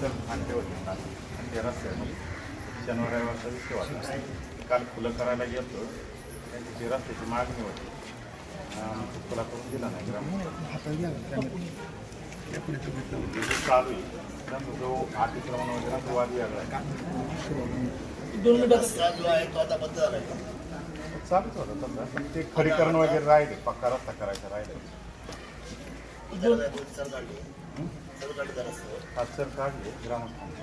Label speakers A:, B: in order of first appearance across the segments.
A: चल फांटे होते. आणि ते रस्त्यामध्ये शनिवार रविवारचा विषय काल फुलं करायला गेलो त्यांची जी रस्त्याची मागणी होती फुला करून दिला नाही ग्राम चालू आहे. जो अतिक्रमण वगैरे तो वाद वेगळा आहे.
B: दोन
C: जो आहे तो आता बंद
A: चालूच होतं पण ते खडीकरण वगैरे राहिले. पक्का रस्ता करायचा राहिले.
C: दोन सर काढले सर काढले रस्त्यावर
A: ग्रामस्थांनी.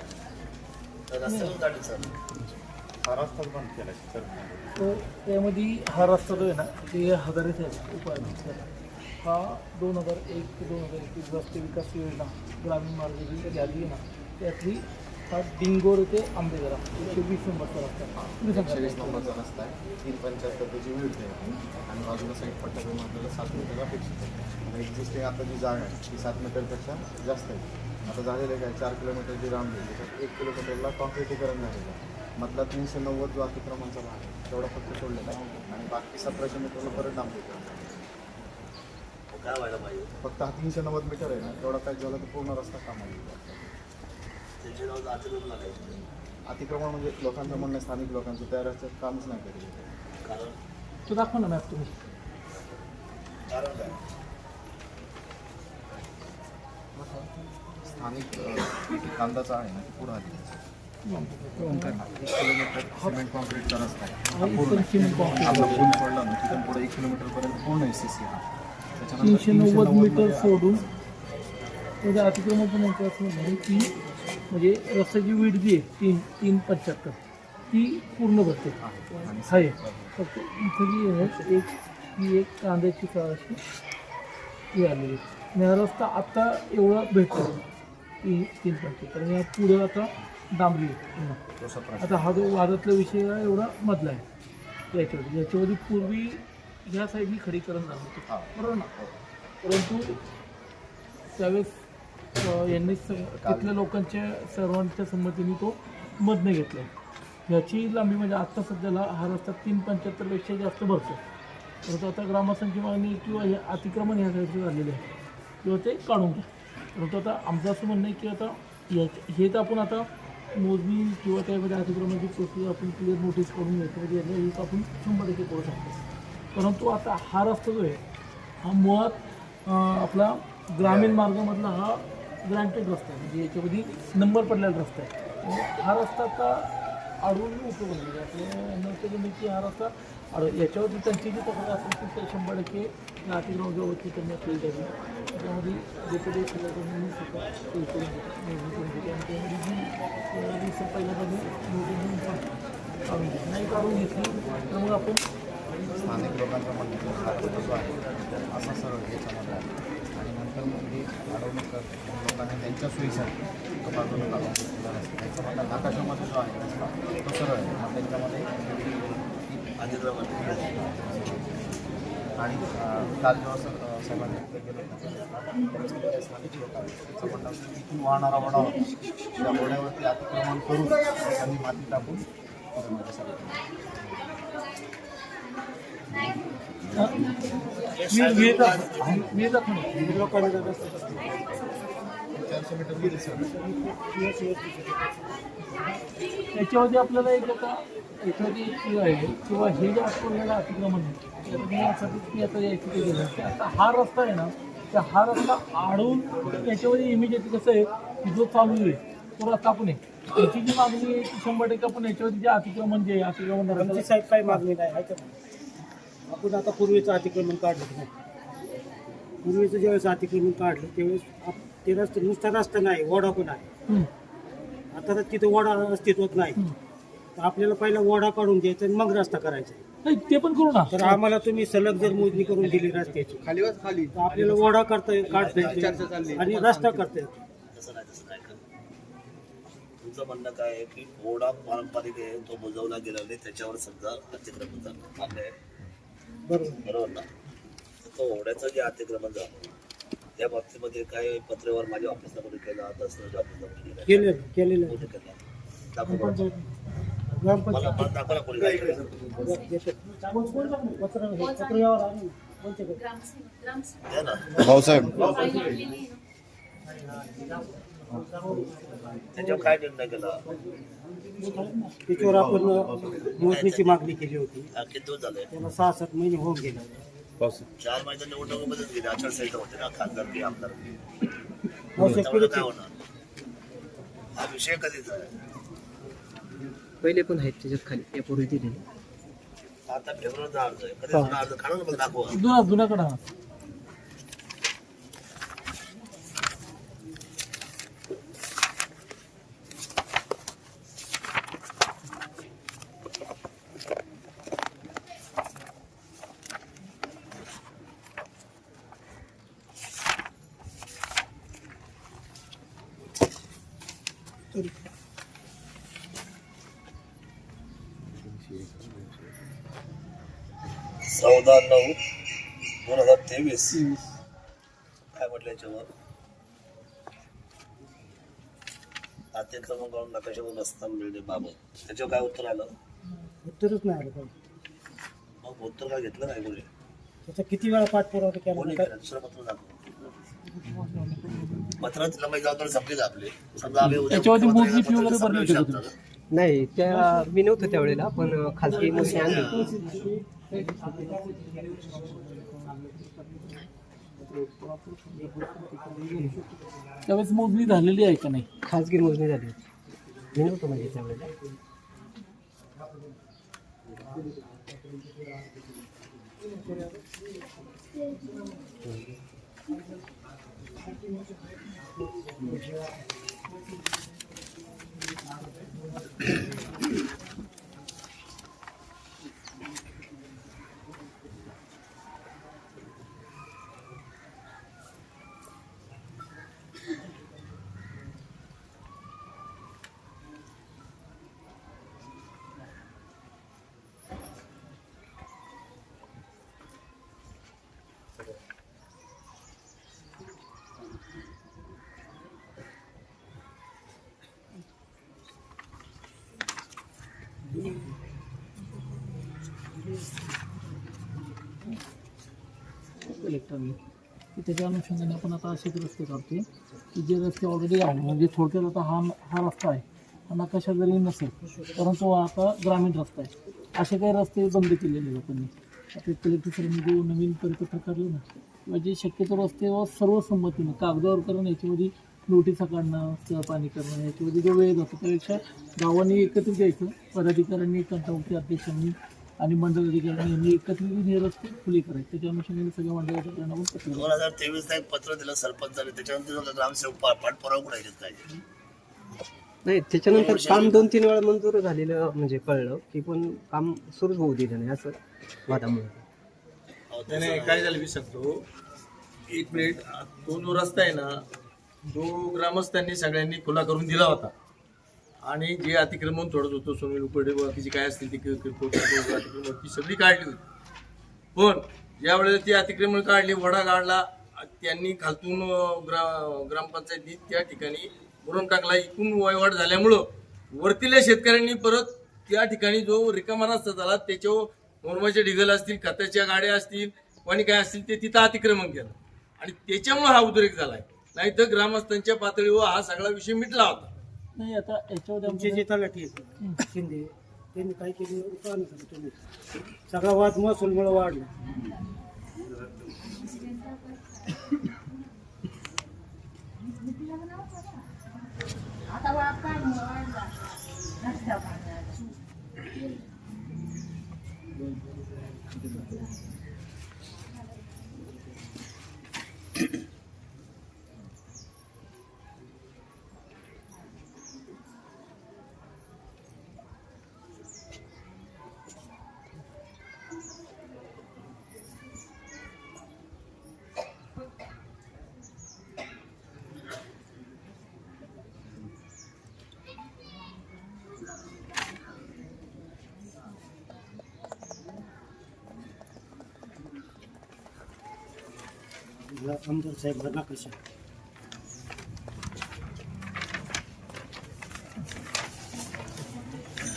C: तर रस्त्यावर काढले सर.
A: हा रस्ताच बंद केला सर.
B: तर त्यामध्ये हा रस्ता जो आहे ना ते हजारेच आहे उपाय हा दोन हजार एक ते दोन हजार एकवीस रस्ते विकास योजना ग्रामीण मार्ग जी यादी आहे ना त्यातली हा डिंगोर ते आंबेजरा एकशे वीस नंबरचा रस्ता तुम्ही सांगा.
D: एकशे वीस नंबरचा रस्ता आहे तीन पंच्याहत्तर त्याची विरुद्ध आहे आणि बाजूला साईड पट्टा करून आपल्याला सात मीटर अपेक्षित आहे. आणि एक्झिस्टिंग आता जी जागा आहे ती सात मीटरपेक्षा जास्त आहे. आता झालेलं काय चार किलोमीटरची रांग आहे त्याच्यात एक किलोमीटरला कॉन्क्रिटीकरण झालेलं आहे. मधला तीनशे नव्वद जो अतिक्रमणचा भाग आहे तेवढा फक्त सोडलेला आहे. आणि बाकी सतराशे मीटरला परत डांबरीकरण झालं.
C: काय व्हायला पाहिजे?
D: फक्त हा तीनशे नव्वद मीटर आहे ना तेवढा काय झाला तर पूर्ण रस्ता कामाला येईल.
C: त्यांचे नाव अतिक्रमण लागायचे
D: अतिक्रमण म्हणजे लोकांचं म्हणणं आहे, स्थानिक लोकांचं त्या रस्त्यात कामच नाही केलेलं
C: कारण?
B: तो दाखवा ना मॅप तुम्ही.
C: कारण काय?
D: स्थानिक अ, कांदाचा आहे ना ते आलेलं आहे. एक किलोमीटर सिमेंट कॉन्क्रीटचा रस्ता आहे.
B: हा इथून सिमेंट कॉन्क्रीट.
D: आपला पूल सोडला ना तिथून पुढे एक किलोमीटरपर्यंत पूर्ण एस सी हा. त्याच्यानंतर
B: तीनशे नव्वद मीटर
D: मध्ये-
B: सोडून त्याचं अतिक्रमण पण यांचं असं म्हणणं आहे की म्हणजे रस्त्याची वीट जी आहे तीन तीन पंच्याहत्तर. ती पूर्ण भरते. आहे फक्त इथं जी आहे एक ही एक कांद्याची अशी ती आलेली आहे. आणि हा रस्ता आत्ता एवढा भेटतो. ती तीन पंच्याहत्तर. आणि या पुढं आता डांबरी पुन्हा. आता हा जो वादातला विषय एवढा मधला आहे. याच्यावरती. याच्यावरती पूर्वी ह्या साईडनी खडीकरण झालं होतं. बरोबर ना? परंतु त्यावेळेस यांनी तिथल्या लोकांच्या सर्वांच्या संमतीने तो मधनं घेतला. ह्याची लांबी म्हणजे आत्ता सध्याला हा रस्ता तीन पंच्याहत्तरपेक्षा जास्त भरतो परंतु आता ग्रामस्थांची मागणी किंवा हे अतिक्रमण ह्या साईडचे झालेले आहे किंवा ते काढून घ्या परंतु आता आमचं असं म्हणणं आहे की आता याच्या हे तर आपण आता मोजणी किंवा त्यामध्ये अतिक्रमणाची प्रोसेस आपण क्लिअर नोटीस करून घ्यायचं म्हणजे याचा यूज आपण शंभर टक्के करू शकतो. परंतु आता हा रस्ता जो आहे हा मुळात आपला ग्रामीण मार्गामधला हा ग्रँटेड रस्ता आहे. म्हणजे याच्यामध्ये नंबर पडलेला रस्ता आहे. हा रस्ता आता अडवून उपयोग नाही आपल्या नौकेने की हा रस्ता अड याच्यावरती त्यांची जी तक्रार असेल ती त्या शंभर टक्के या अतिक्रमणावरती त्यांनी अपील द्यावी त्यामध्ये जे कधी त्यांनी सुद्धा त्यामध्ये जी अं, दिवसा पहिल्या त्यांनी पण काढून घेतली नाही काढून घेतली तर मग आपण
D: स्थानिक लोकांचं म्हणणं आहे की हा रस्ता सरळ याच्यामध्ये आहे आणि नंतर अडवणूक करते त्यांच्या सोयीसाठी तो बाजूला काढून घेतलेला नाकाशामध्ये जो आहे तो सरळ आहे. मग त्यांच्यामध्ये
C: अतिक्रमण
D: आणि काल जेव्हा सर अं, साहेबांनी इथून वाहणारा वडा त्या वड्यावरती अतिक्रमण करून त्यांनी माती टाकून पुढे
B: मी मी मी याच्यामध्ये आपल्याला एक आता एखादी हे आहे किंवा हे जे आपल्याला अतिक्रमण की आता यायचं ते गेलं की आता हा रस्ता आहे ना तर हा रस्ता आडून याच्यामध्ये इमिजिएटली कसं आहे की जो चालू आहे तो रस्ता आपण आहे. त्याची जी मागणी आहे ती शंभर टक्के आपण याच्यावरती जे अतिक्रमण जे अतिक्रमण
E: साहेब काही मागणी नाही आहे का? आपण आता पूर्वीचं अतिक्रमण काढलं नाही? पूर्वीचं ज्यावेळेस अतिक्रमण काढलं त्यावेळेस आप- ते रस्ते नुसता रस्ता नाही ओढा पण आहे. आता तर तिथं ओढा अस्तित्वात नाही. तर आपल्याला पहिला ओढा काढून द्यायचा आणि मग रस्ता करायचा.
B: नाही ते पण करू ना.
E: तर आम्हाला तुम्ही सलग जर मोजणी करून दिली रस्त्याची
D: खाली वाज खाली.
E: तर आपल्याला ओढा करता येईल काढता येईल. आणि रस्ता करता येईल.
C: तसं नाही तसं नाही का तुमचं म्हणणं काय आहे की ओढा पारंपरिक आहे तो बुजवला गेला नाही त्याच्यावर समजा अतिक्रमण झालं आहे.
E: बरोबर.
C: बरोबर ना तो ओढ्याचं जे अतिक्रमण झालं त्या बाबतीमध्ये काय पत्रेवर माझ्या ऑफिसला कोणी केलं तहसीलच्या ऑफिसला कोणी केलं
E: केलेलं.
C: कोणी केलं दाखवा बरं.
E: ग्रामपंचायत.
C: मला मला दाखवा ना कोणी काय केलं
E: पत्र पत्र.
C: द्या ना
D: भाऊसाहेब.
C: त्याच्यावर काय निर्णय केला?
E: त्याच्यावर आपण मोजणीची मागणी केली होती.
C: हा,
E: त्याला सहा सात महिने होऊन गेले.
C: चार महिने निवडणुकीमध्येच गेले. आचारसंहिता होते ना
E: आवश्यक
C: त्यामुळे
E: केली
C: काय होणार? हा विषय कधीचा
F: पहिले पण आहेत त्याच्यात खाली यापूर्वी दिलेले
C: आता फेब्रुवारीचा अर्ज आहे. कधी अर्ज दाखवा.
B: जुना जुन्याकडे हा
C: चौदा नऊ दोन हजार तेवीस काय म्हटलं याच्यावर? अतिक्रमण करून नकाशावर मिळणे बाबत. त्याच्यावर काय उत्तर आलं?
E: उत्तरच नाही आलं पाहिजे
C: मग उत्तर काय घेतलं नाही कोणी?
E: त्याचा किती वेळा पाठपुरावा केला
C: कोणी
E: काय
C: केलं? दुसरं पत्र दाखव. पत्रात लंबाई जबाबदारी संपली का आपली. समजा आम्ही उद्या
B: त्याच्यावरती
C: पत्र
B: मोजणी fee
C: पत्र
B: वगैरे भरली होती का
C: संपलं
B: तुम्ही?
C: शब्द.
F: नाही त्या मी नव्हतं त्यावेळेला पण खाजगी मोजणी आणली.
B: त्यावेळेस मोजणी झालेली आहे का नाही?
F: खाजगी मोजणी झाली होती. मी नव्हतो म्हणजे त्यावेळेला
B: कलेक्टरने की त्याच्या अनुषंगाने आपण आता असेच रस्ते काढतोय की जे रस्ते ऑलरेडी आहे म्हणजे थोडक्यात आता हा हा रस्ता आहे हा नकाशा जरी नसेल परंतु हा आता ग्रामीण रस्ता आहे. असे काही रस्ते बंद केलेले लोकांनी आता कलेक्टर सरांनी जे नवीन परिपत्रक काढलं ना किंवा जे शक्यतो रस्त्यावर सर्व संमतीनं कागदावर करणं याच्यामध्ये नोटिसा काढणं किंवा पाणी करणं याच्यामध्ये जो वेळ जातो त्यापेक्षा गावांनी एकत्रित यायचं. पदाधिकाऱ्यांनी कंटावरती अध्यक्षांनी आणि मंडळ अधिकाऱ्यांनी यांनी एकत्रित येऊन हे रस्ते खुले करायचे. त्याच्या अनुषंगाने सगळ्या मंडळ अधिकाऱ्यांना पत्र
C: दोन हजार तेवीस ला एक पत्र दिलं सरपंचाने त्याच्यानंतर ग्रामसेवक पा- पाठपुरावा कुठे काय
F: नाही त्याच्यानंतर काम दोन तीन वेळा मंजूर झालेलं म्हणजे कळलं की पण काम सुरूच होऊ दिलं नाही असं वादामुळे.
G: नाही नाही काय झालं मी सांगतो. एक मिनिट तो जो रस्ता आहे ना तो ग्रामस्थांनी सगळ्यांनी खुला करून दिला होता. आणि जे अतिक्रमण थोडत होतं सोनू उकडे बाकीची काय असतील ती किरकोळ अतिक्रमण ती सगळी काढली होती. पण ज्या वेळेला ती अतिक्रमण काढली वडा काढला त्यांनी खालतून ग्रा ग्रामपंचायतीत त्या ठिकाणी भरून टाकला. इकून वयवाट झाल्यामुळं वरतील्या शेतकऱ्यांनी परत त्या ठिकाणी जो रिकामा रस्ता झाला त्याच्यावर नॉर्मलचे ढिगल असतील खताच्या गाड्या असतील आणि काय असतील ते तिथं अतिक्रमण केलं. आणि त्याच्यामुळं हा उद्रेक झाला नाही तर ग्रामस्थांच्या पातळीवर हा सगळा विषय मिटला होता.
B: नाही आता याच्यामध्ये
E: तुमचे
B: आपण-
E: जे तलाठी आहेत शिंदे त्यांनी काय केलं? का नाही केलं तुम्ही. सगळा वाद महसूलमुळे वाढला. या आमदार साहेबांना कशा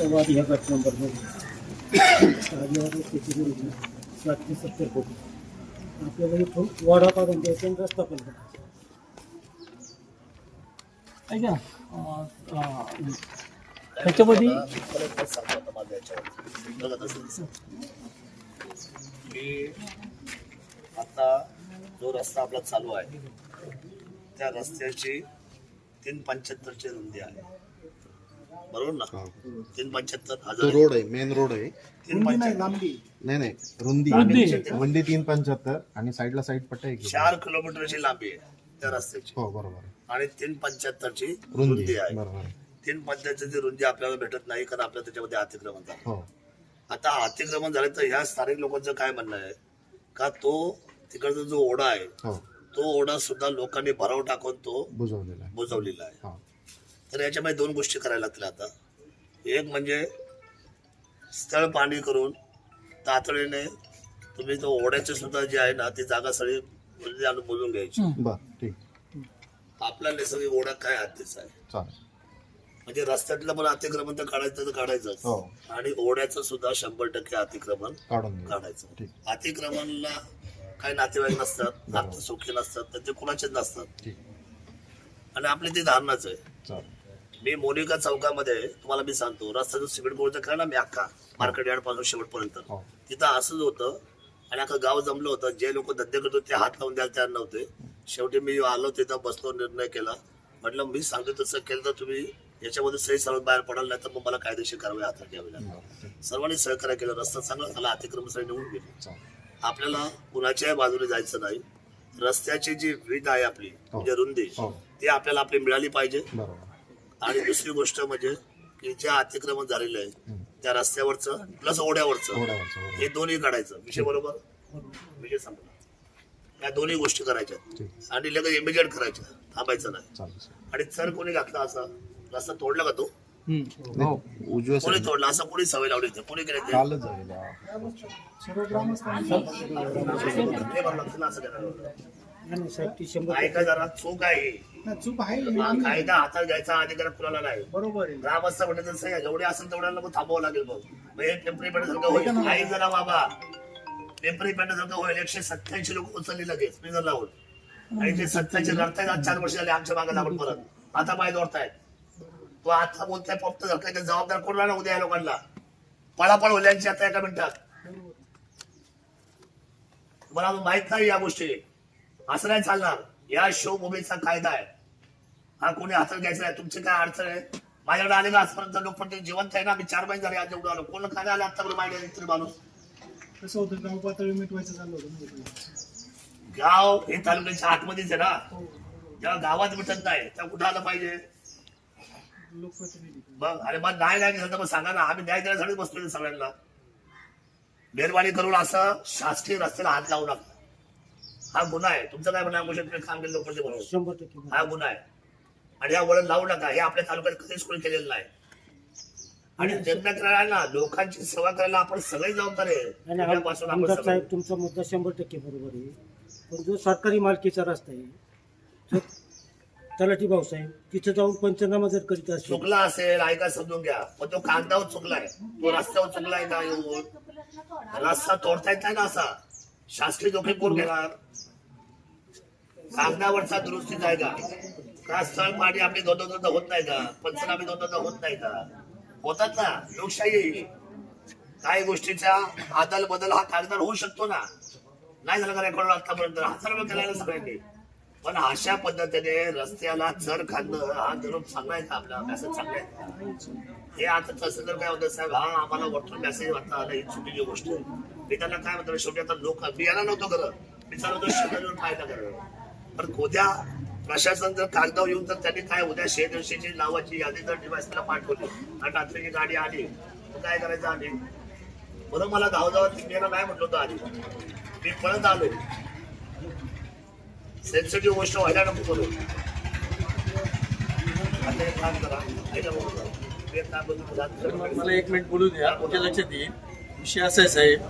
E: वाद ह्या गट नंबरमध्ये आदिवासी शेती योजना सातशे सत्तर कोटी आपल्याला इथून वाडा काढून द्यायचा आणि रस्ता पण करायचा
B: ऐका अं, अं, त्याच्यामध्ये
C: मला एक मत सांगतो आता जो रस्ता आपला चालू आहे त्या रस्त्याची तीन पंच्याहत्तरची रुंदी आहे. बरोबर ना? तीन पंच्याहत्तर
D: तो
C: हजार
D: रोड आहे मेन रोड आहे.
C: तीन पंच्याहत्तर.
D: नाही नाही रुंदी.
B: रुंदी.
D: रुंदी तीन पंच्याहत्तर आणि साईडला साईड पट्टा एक.
C: चार किलोमीटरची लांबी आहे त्या रस्त्याची.
D: हो बरोबर आहे.
C: आणि तीन पंच्याहत्तरची
D: रुंदी
C: रुंदी आहे.
D: बरोबर आहे.
C: तीन पंच्याहत्तरची रुंदी आपल्याला भेटत नाही कारण आपल्याला त्याच्यामध्ये अतिक्रमण झालं.
D: हो.
C: आता अतिक्रमण झालं तर ह्या स्थानिक लोकांचं काय म्हणणं आहे? का तो तिकडचा जो ओढा आहे
D: हो.
C: तो ओढा सुद्धा लोकांनी भराव टाकून तो
D: बुजवलेला आहे.
C: बुजवलेला आहे.
D: हो.
C: तर याच्यामध्ये दोन गोष्टी करायला लागतील आता. एक म्हणजे स्थळ पाणी करून तातडीने तुम्ही तो ओढ्याचे सुद्धा जे आहे ना ती जागा सगळी म्हणजे आणून बोलून घ्यायची.
D: बर ठीक.
C: आपला नैसर्गिक ओढा काय हद्दीचा आहे?
D: चालेल.
C: म्हणजे रस्त्यातलं पण अतिक्रमण तर काढायचं तर काढायचंच.
D: हो.
C: आणि ओढ्याचं सुद्धा शंभर टक्के अतिक्रमण
D: काढून
C: काढायचं.
D: ठीक.
C: अतिक्रमणला काही नातेवाईक नसतात नाते सुखी नसतात तर ते कुणाचेच नसतात. आणि आपली ती धारणाच आहे. मी मोनिका चौकामध्ये तुम्हाला मी सांगतो रस्ता जो सिमेंट गोळचा करा ना मी अख्खा मार्केट यार्डपासून शेवटपर्यंत.
D: हो.
C: तिथं असंच होतं आणि अख्खं गाव जमलं होतं. जे लोक धंदे करतो ते हात लावून द्यायला तयार नव्हते. शेवटी मी आलो तिथं बसलो निर्णय केला. म्हटलं मी सांगतो तसं केलं तर तुम्ही याच्यामध्ये सही सर्व बाहेर पडाल नाही तर मग मला कायदेशीर कारवाई हातात घ्यावी लागेल. सर्वांनी सहकार्य केलं रस्ता चांगला झाला अतिक्रमण निवडून गेली. आपल्याला कुणाच्याही बाजूने जायचं नाही. रस्त्याची जी विध आहे आपली म्हणजे रुंदी
D: हो.
C: ती आपल्याला आपली मिळाली पाहिजे. आणि दुसरी गोष्ट म्हणजे की जे अतिक्रमण झालेलं आहे त्या रस्त्यावरचं प्लस ओढ्यावरचं हे दोन्ही काढायचं. विषय बरोबर? विषय संपला. या दोन्ही गोष्टी करायच्या. आणि लगेच इमिजिएट करायच्या. थांबायचं नाही. आणि सर कोणी घातला असा रस्ता तोडला का तो?
B: हो
D: उजव्या
C: कोणी
D: साईड
C: तोडला? असं कोणी सवय लावली होती? कोणी केले ते?
D: कालच झालेला
C: हे. बघ, लक्षणं असं करायला.
E: नाही साहेब ती शंभर
C: ऐका जरा चूक आहे.
E: नाही, चूक आहे
C: हा कायदा हातात घ्यायचा अधिकार कुणाला नाही.
E: बरोबर आहे.
C: ग्रामस्थ म्हणजे तसं आहे, जेवढे असेल तेवढ्याला मग थांबावं लागेल मग मग हे पिंपरी पेंढ्यासारखं होईल. आई जरा बाबा. पिंपरी पेंढ्यासारखं होईल. एकशे सत्याऐंशी लोक उचलली लगेच. मी जर लावून. आणि जे सत्याऐंशी लढतायत आज चार वर्ष झाले आमच्या मागे लागून परत. आता पाय जोडतायत. तो आता बोलताय फक्त काही जबाबदार कोण राहणार उद्या या लोकांना. पळापळ होईल यांची आता एका मिनिटात. मला माहीत नाही या गोष्टी. असं नाही चालणार. या शो मुंबईचा कायदा आहे. हा कोणी हातात घ्यायचा आहे तुमची काय अडचण आहे? माझ्याकडे आले का आजपर्यंत लोकप्रतिनिधी जिवंत आहे ना. मी चार महिने झाले आज एवढं आलो. कोण काय आलं आतापर्यंत माहिती आहे तरी माणूस.
E: कसं होतं गाव पातळी मिटवायचं चाललं होतं ना इकडे.
C: गाव हे तालुक्याच्या आतमध्येच आहे ना. जेव्हा गावात मिटत नाही तेव्हा कुठं आलं पाहिजे? मग अरे मग नाही नाही मग सांगा ना आम्ही न्याय देण्यासाठी बसतोय सगळ्यांना. मेहरबानी करून असं शासकीय रस्त्याला हात लावू नका. हा गुन्हा आहे. तुमचं काय? गोष्ट काम केलं लोकांचे बरोबर
E: शंभर टक्के बरोबर.
C: हा गुन्हा आहे. आणि हा वळण लावू नका. हे आपल्या तालुक्यात कधीच कोणी केलेलं नाही. आणि निर्णय करायला लोकांची सेवा करायला आपण सगळे जबाबदार आहे.
E: तुमचा मुद्दा शंभर टक्के बरोबर आहे. पण जो सरकारी मालकीचा रस्ता आहे तलाठी भाऊसाहेब तिथे जाऊन पंचनामा जर करीत असेल
C: चुकला असेल ऐका समजून घ्या. पण तो कागदावर चुकलाय. तो रस्त्यावर चुकलाय का येऊन? रस्ता तोडता येत नाही ना असा? शासकीय जोखीम कोण घेणार? कागदावरचा दुरुस्तीच आहे का? का स्थळ पाणी आपली दोन दोन होत नाही का? पंचनामे दोन दोन होत नाही का? होतात ना. लोकशाही आहे. काही गोष्टीचा आदल बदल हा कागदावर होऊ शकतो ना. नाही झालं का रेकॉर्ड आतापर्यंत? हजार रुपये केला ना सगळ्यांनी. पण अशा पद्धतीने रस्त्याला चर खाल्लं हा जरूर चांगला आहे आपला? मेसेज चांगला आहे. हे आता तसं जर काय होतं साहेब हा आम्हाला वॉटर मेसेज वाटतं आला ही चुकीची गोष्ट. मी त्यांना काय म्हणतो शेवटी आता लोक मी यायला नव्हतो करत मी चालवतो शेतावर फायदा करत पण उद्या प्रशासन जर कागदावर येऊन तर त्यांनी काय उद्या शेतशी नावाची यादी जर डिवाइसला पाठवली आणि रात्रीची गाडी आली तर काय करायचं आम्ही म्हणून मला गावगावात यायला नाही म्हटलं होतं आधी. मी पळत आलो. सेन्सिटिव्ह गोष्ट व्हायला नको करू. आता एक काम करा ऐका बघू.
G: मला एक मिनिट बोलू द्या. तुमच्या लक्षात येईल. विषय असा आहे साहेब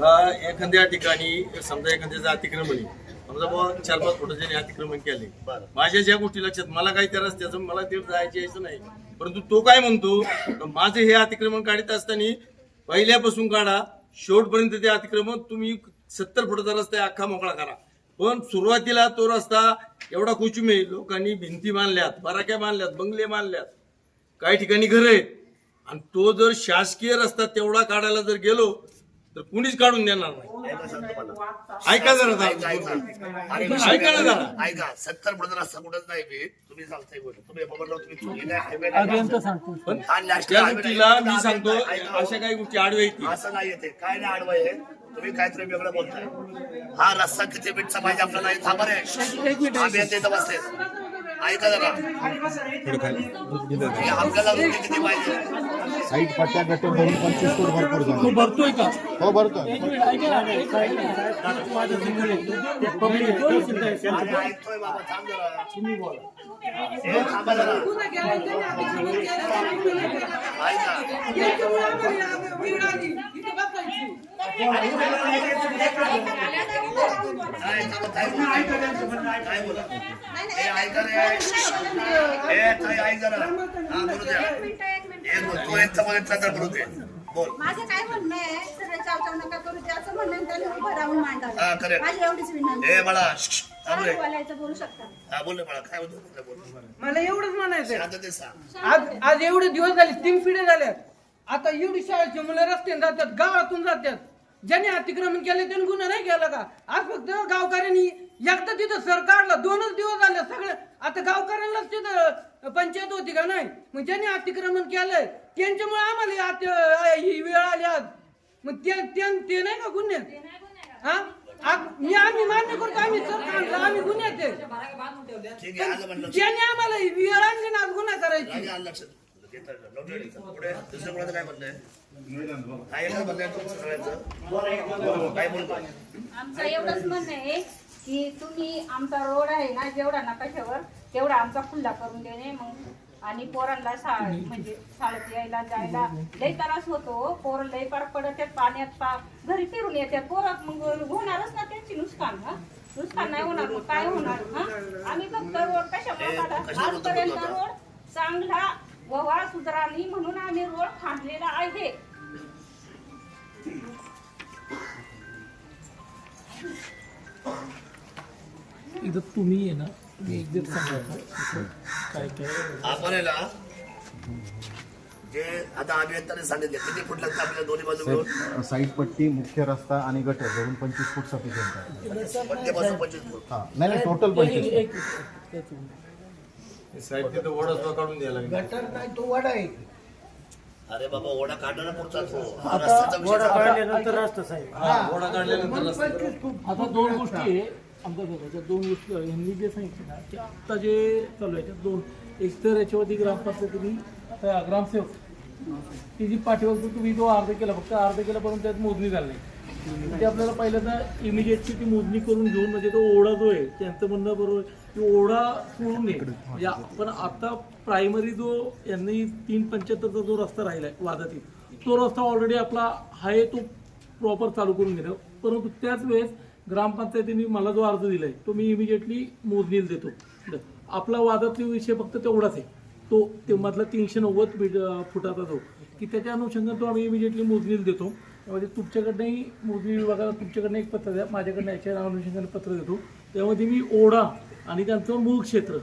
G: का एखाद्या ठिकाणी समजा एखाद्याचं अतिक्रमण आहे. समजा बुवा चार पाच फुटाचे अतिक्रमण केले.
C: बरं.
G: माझ्या ज्या गोष्टी लक्षात मला काही त्या रस्त्याचं मला ते जायचं यायचं नाही. परंतु तो काय म्हणतो का माझं हे अतिक्रमण काढत असताना पहिल्यापासून काढा शेवटपर्यंत ते अतिक्रमण तुम्ही सत्तर फुटाचा रस्ता अख्खा मोकळा करा. पण सुरुवातीला तो रस्ता एवढा कुचुमे लोकांनी भिंती बांधल्यात बराक्या बांधल्यात बंगले बांधल्यात काही ठिकाणी घर आहेत. आणि तो जर शासकीय रस्ता तेवढा काढायला जर गेलो तर कुणीच काढून देणार नाही. ऐका जरा
C: ऐका,
G: ना जरा.
C: ऐका. सत्तर पुढे रस्ता कुठंच नाही. तुम्ही सांगताय गोष्ट. तुम्ही तुम्ही चुकली
B: सांगतो
G: पण त्या गोष्टीला. मी सांगतो अशा काही गोष्टी आडव्या येतील
C: असं नाही येते काय नाही आडवं आहे. तुम्ही काहीतरी वेगळं बोलताय. हा रस्ता किती मिनिटचा पाहिजे आपल्याला? हे थांबा रे. आम्ही येते इथं बसते ऐका जरा हे आपल्याला रुपये किती पाहिजे?
D: साईड पट्ट्या गटर धरून पंचवीस फूट भरपूर झालं.
B: भरतोय का?
D: हो भरतो.
B: एक मिनिट ऐका.
C: अरे ऐकतोय बाबा थांब जरा. तुम्ही बोला. हे थांबा जरा. बोला? हे हे हा
H: माझं काय म्हणणं आहे सगळे चावचाव नका करू म्हणणं त्याने उभं राहून
C: हा,
H: मांडावं. माझी एवढीच विनंती
C: हे हा
I: मला एवढंच
C: सांग
I: आज आज एवढे दिवस झाले तीन पिढ्या झाल्यात आता एवढी शाळेची मुलं रस्त्याने जातात गावातून जातात ज्याने अतिक्रमण केले त्याने गुन्हा नाही केला का? आज फक्त गावकऱ्यांनी एकदा तिथं सर काढला दोनच दिवस झाले सगळे. आता गावकऱ्यांनाच तिथं पंचायत होती का नाही? मग ज्याने अतिक्रमण केलंय त्यांच्यामुळे आम्हाला ही ही वेळ आली आज. मग ते ते- ते नाही का गुन्हे? हा? मी आम्ही मान्य करतो आम्ही सर काढला आम्ही गुन्ह्यात ज्याने आम्हाला ही वेळ आणली ना आज गुन्हा करायची.
H: आमचं एवढंच म्हणणं आहे की तुम्ही आमचा रोड आहे ना जेवढा नकाशावर तेवढा आमचा खुल्ला करून देणे मग. आणि पोरांना शाळा म्हणजे शाळेत यायला जायला लई त्रास होतो पोरं लई पार पडत पाण्यात पा घरी फिरून येतात पोरं मग होणारच ना त्यांची नुकसान हा? नुकसान नाही होणार मग काय होणार हा? आम्ही फक्त रोड कशामुळे काढा? आजपर्यंत? रोड चांगला ववा सुधारानी म्हणून आम्ही रोड खांदलेला आहे
B: इथं तुम्ही आहे ना तुम्ही एकदा सांगा इथं काय काय
C: आपण आहे ना जे आता अभियंताने सांगितले किती फूट लागतं आपल्याला दोन्ही बाजू मिळून
D: साईड पट्टी मुख्य रस्ता आणि गटर धरून पंचवीस फूट सफिशियंट आहे
C: मध्यपासून पंचवीस फूट
D: हा नाही नाही टोटल पंचवीस
B: एक- एक- एक मिनिट.
G: साहेब तिथं वडा काढून द्यायला लागेल.
C: अरे बाबा ओढा काढणारा पुढचा तो हा
B: आता
C: रस्त्याचा विषय
E: वडा
C: झाला.
E: काढल्यानंतर रस्ता साहेब
G: हा, वडा काढल्यानंतर रस्ता.
B: आता दोन गोष्टी आहे आमच्या दोघांच्या दोन गोष्टी आहे. ह्यांनी जे सांगितलं ना की आत्ता जे चालू आहे त्यात दोन एक तर याच्यावरती ग्रामपंचायतीने ग्रामसेवक ती जी पाठीवर तुम्ही तो अर्ध केला फक्त अर्ध केला परंतु त्यात मोजणी झाली नाही ते आपल्याला पहिल्यांदा इमिजिएटली ती मोजणी करून घेऊन म्हणजे तो ओढा जो आहे त्यांचं म्हणणं बरोबर आहे, ओढा सोडून नये म्हणजे पण आता प्रायमरी जो यांनी तीन पंच्याहत्तरचा जो रस्ता राहिला आहे वादातील तो रस्ता ऑलरेडी आपला आहे तो प्रॉपर चालू करून घेणं परंतु त्याच वेळेस ग्रामपंचायतीने मला जो अर्ज दिलाय तो मी इमिजिएटली मोजणीला देतो. आपला वादातला विषय फक्त तेवढाच आहे. तो ते मधला तीनशे नव्वद अं, फुटाचा जो की त्याच्या अनुषंगाने तो आम्ही इमिजिएटली मोजणीला देतो. त्यामध्ये तुमच्याकडनंही मोजणी विभागाला तुमच्याकडनं एक पत्र द्या माझ्याकडनं याच्या अनुषंगाने पत्र देतो. त्यामध्ये मी ओढा आणि त्यांचं मूळ क्षेत्र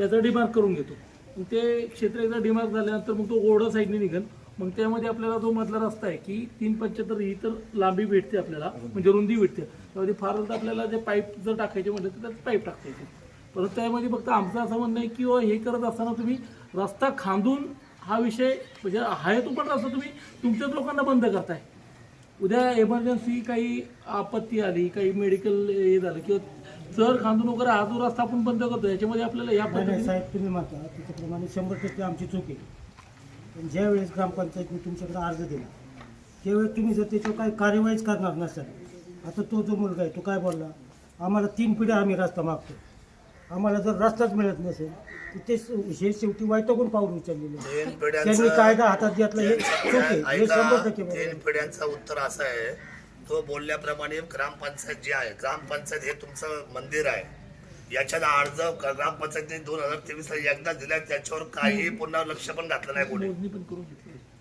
B: याचा डिमार्क करून घेतो. मग ते क्षेत्र एकदा डिमार्क झाल्यानंतर मग तो ओढा साईडने निघेल. मग त्यामध्ये आपल्याला जो मधला रस्ता आहे की तीन पंच्याहत्तर ही तर लांबी भेटते आपल्याला म्हणजे रुंदी भेटते. त्यामध्ये फार तर आपल्याला जे पाईप जर टाकायचे म्हटलं तर त्यात पाईप टाकता येते परत त्यामध्ये फक्त आमचं असं म्हणणं आहे की हे करत असताना तुम्ही रस्ता खांदून हा विषय म्हणजे आहे तो पण रस्ता तुम्ही तुमच्याच लोकांना बंद करताय. उद्या एमर्जन्सी काही आपत्ती आली काही मेडिकल हे झालं किंवा जर खांदून वगैरे हा जो रस्ता आपण बंद करतो याच्यामध्ये आपल्याला या
E: नाही नाही
B: पद्धतीने
E: साहेब तुम्ही म्हणता त्याच्याप्रमाणे शंभर टक्के आमची चूक आहे पण ज्यावेळेस ग्रामपंचायतने तुमच्याकडे अर्ज दिला त्यावेळेस तुम्ही जर त्याच्यावर काही कार्यवाहीच करणार नसाल आता तो जो मुलगा आहे तो काय बोलला आम्हाला तीन पिढ्या आम्ही रस्ता मागतो आम्हाला जर रस्ताच मिळत नसेल तर ते हे शेवटी वैतागून पाऊल उचललेलं आहे. त्यांनी कायदा हातात घेतला हे चूक आहे हे शंभर टक्के बरोबर आहे.
C: तीन पिढ्यांचं उत्तर असं आहे तो बोलल्याप्रमाणे ग्रामपंचायत जी आहे ग्रामपंचायत हे तुमचं मंदिर आहे. याच्यात अर्ज ग्रामपंचायतीने दोन हजार तेवीस ला एकदा दिलाय त्याच्यावर काही पुन्हा लक्ष पण घातलं नाही कोणी.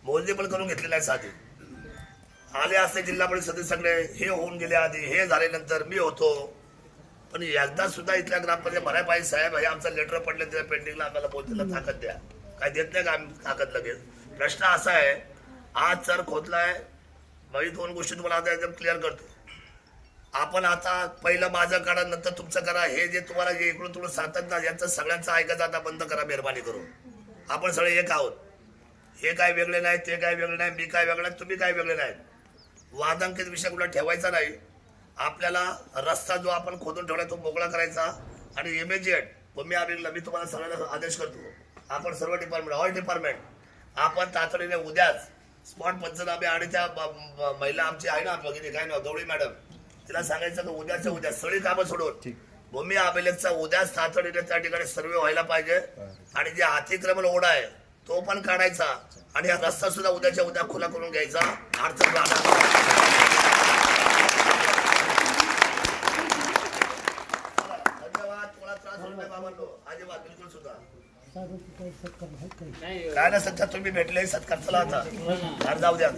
B: मोजणी पण करून घेतली
C: आहे साधी. आले असते जिल्हा परिषद सगळे हे होऊन गेले आधी हे झाल्यानंतर मी होतो. पण एकदा सुद्धा इथल्या ग्रामपंचायत भराय पाहिजे साहेब हे आमचं लेटर पडलं त्या पेंडिंगला आम्हाला बोलतेला ताकद द्या. काय देत नाही का आम्ही ताकद लगेच? प्रश्न असा आहे आज सर खोदलाय मी दोन गोष्टी तुम्हाला आता एकदम क्लिअर करतो. आपण आता पहिलं माझं करा नंतर तुमचं करा. हे जे तुम्हाला जे इकडून तिकडून सांगतात ना यांचं सगळ्यांचं ऐकायचं आता बंद करा मेहरबानी करून. आपण सगळे एक आहोत. हे काय वेगळे नाही ते काय वेगळे नाही मी काय वेगळं नाही तुम्ही काय वेगळे नाही वादांकित विषय कुठला ठेवायचा नाही. आपल्याला रस्ता जो आपण खोदून ठेवला तो मोकळा करायचा आणि इमिजिएट भूमी आलेला मी तुम्हाला सगळ्यांना आदेश करतो. आपण सर्व डिपार्टमेंट ऑल डिपार्टमेंट आपण तातडीने उद्याच स्पॉट पंचनामे आणि त्या महिला आमची आहे ना भगिनी काय नाव? गवळी मॅडम. तिला सांगायचं की उद्याच्या उद्या सगळी कामं सोडून भूमी अभिलेखचा उद्याच तातडीने त्या ठिकाणी सर्वे व्हायला पाहिजे. आणि जे अतिक्रमण ओढा आहे तो पण काढायचा. आणि हा रस्ता सुद्धा उद्याच्या उद्या खुला करून घ्यायचा. अडचण राहणार धन्यवाद तुम्हाला त्रास होईल नाही बाबांनो अजिबात बिलकुल सुद्धा
E: साहेबांची काही सत्कार नाही काही
C: काय ना सध्या तुम्ही भेटले सत्कार चला आता. घर जाऊ द्या.